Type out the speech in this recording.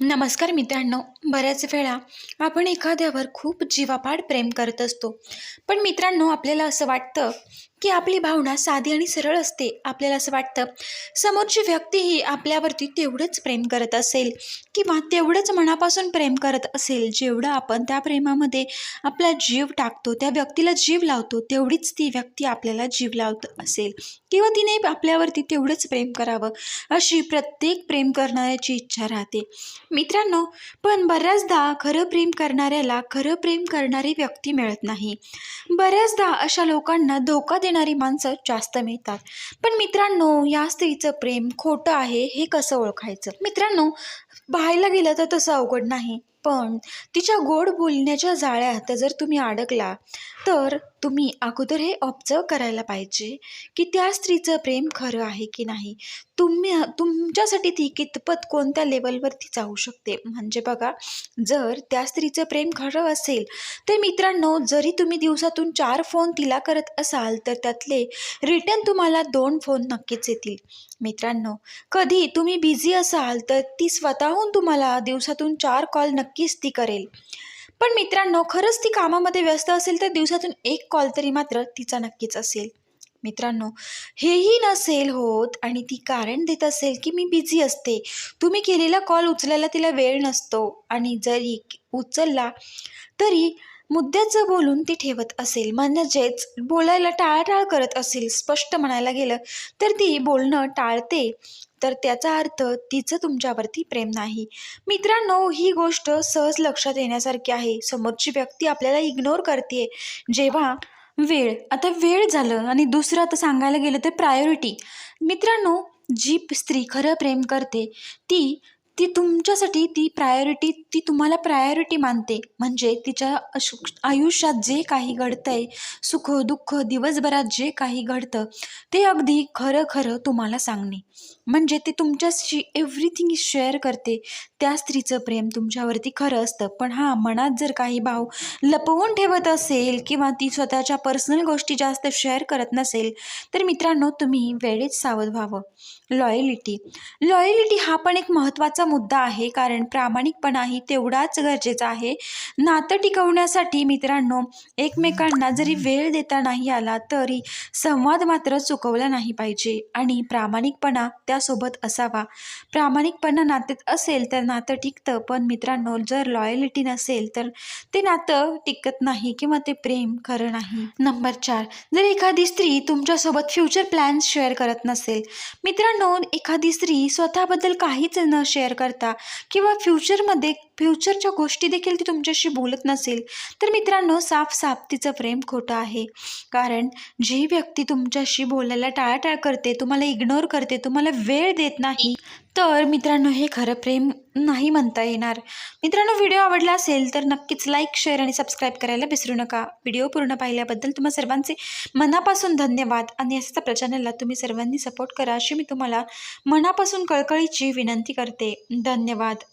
नमस्कार मित्रांनो बऱ्याच वेळा आपण एखाद्यावर खूप जीवापाड प्रेम करत असतो. पण मित्रांनो आपल्याला असं वाटतं की आपली भावना साधी आणि सरळ असते आपल्याला असं वाटतं. समोरची व्यक्तीही आपल्यावरती तेवढंच प्रेम करत असेल किंवा तेवढंच मनापासून प्रेम करत असेल जेवढं आपण त्या प्रेमामध्ये आपला जीव टाकतो त्या व्यक्तीला जीव लावतो तेवढीच ती व्यक्ती आपल्याला जीव लावत असेल. किंवा तिने आपल्यावरती तेवढंच प्रेम करावं अशी प्रत्येक प्रेम करणाऱ्याची इच्छा राहते. मित्रांनो पण बऱ्याचदा खरं प्रेम करणाऱ्याला खरं प्रेम करणारी व्यक्ती मिळत नाही. बऱ्याचदा अशा लोकांना धोका देणारी माणसं जास्त मिळतात. पण मित्रांनो या स्त्रीचं प्रेम खोटं आहे हे कसं ओळखायचं? मित्रांनो पाहायला गेलं तर तसं अवघड नाही. पण तिच्या गोड बोलण्याच्या जाळ्यात जर तुम्ही अडकला तर तुम्ही अगोदर हे ऑब्झर्व करायला पाहिजे की त्या स्त्रीचं प्रेम खरं आहे की नाही. तुम्ही तुमच्यासाठी ती कितपत कोणत्या लेवलवरती जाऊ शकते? म्हणजे बघा जर त्या स्त्रीचं प्रेम खरं असेल तर मित्रांनो जरी तुम्ही दिवसातून चार फोन तिला करत असाल तर त्यातले रिटर्न तुम्हाला दोन फोन नक्कीच येतील. मित्रांनो कधी तुम्ही बिझी असाल तर ती स्वतः स्वतःहून तुम्हाला दिवसातून चार कॉल नक्कीच ती करेल. पण मित्रांनो खरंच ती कामामध्ये व्यस्त असेल तर दिवसातून एक कॉल तरी मात्र तिचा नक्कीच असेल. मित्रांनो हेही नसेल होत आणि ती कारण देत असेल की मी बिझी असते. तुम्ही केलेला कॉल उचलायला तिला वेळ नसतो आणि जरी उचलला तरी मुद्द्याचं बोलून ती ठेवत असेल. म्हणजेच बोलायला टाळाटाळ करत असेल स्पष्ट म्हणायला गेलं तर ती बोलणं टाळते. तर त्याचा अर्थ तिचं तुमच्यावरती प्रेम नाही. मित्रांनो ही गोष्ट सहज लक्षात येण्यासारखी आहे. समोरची व्यक्ती आपल्याला इग्नोर करते जेव्हा वेळ आता वेळ झालं आणि दुसरं आता सांगायला गेलं तर प्रायोरिटी मित्रांनो जी स्त्री खरं प्रेम करते ती ती तुमच्यासाठी ती प्रायोरिटी ती तुम्हाला प्रायोरिटी मानते. म्हणजे तिच्या अशु आयुष्यात जे काही घडतं आहे सुख दुःख दिवसभरात जे काही घडतं ते अगदी खरं खरं तुम्हाला सांगणे. म्हणजे ती तुमच्याशी एव्हरीथिंग शेअर करते. त्या स्त्रीचं प्रेम तुमच्यावरती खरं असतं. पण हां मनात जर काही भाव लपवून ठेवत असेल किंवा ती स्वतःच्या पर्सनल गोष्टी जास्त शेअर करत नसेल तर मित्रांनो तुम्ही वेळेत सावध व्हावं. लॉयलिटी लॉयलिटी हा पण एक महत्त्वाचा मुद्दा आहे कारण प्रामाणिकपणाही तेवढाच गरजेचा आहे. नातं टिकवण्यासाठी मित्रांनो एकमेकांना जरी वेळ देता नाही आला तरी संवाद मात्र चुकवला नाही पाहिजे. आणि प्रामाणिकपणा त्यासोबत असावा. प्रामाणिकपणा नात्यात असेल तर नातं टिकतं पण मित्रांनो जर लॉयलिटी नसेल तर ते नातं टिकत नाही किंवा ते प्रेम खरं नाही. नंबर चार. जर एखादी स्त्री तुमच्यासोबत फ्युचर प्लॅन्स शेअर करत नसेल मित्रांनो एखादी स्त्री स्वतःबद्दल काहीच न शेअर करता किंवा फ्युचरमध्ये फ्युचरच्या गोष्टी देखील ती तुमच्याशी बोलत नसेल तर मित्रांनो साफ साफ तिचं प्रेम खोटं आहे. कारण जी व्यक्ती तुमच्याशी बोलायला टाळाटाळ करते तुम्हाला इग्नोर करते तुम्हाला वेळ देत नाही तर मित्रांनो हे खरं प्रेम नाही म्हणता येणार. मित्रांनो व्हिडिओ आवडला असेल तर नक्कीच लाईक शेअर आणि सबस्क्राईब करायला विसरू नका. व्हिडिओ पूर्ण पाहिल्याबद्दल तुम्हा सर्वांचे मनापासून धन्यवाद आणि असंच आपल्या चॅनलला तुम्ही सर्वांनी सपोर्ट करा अशी मी तुम्हाला मनापासून कळकळीची विनंती करते. धन्यवाद.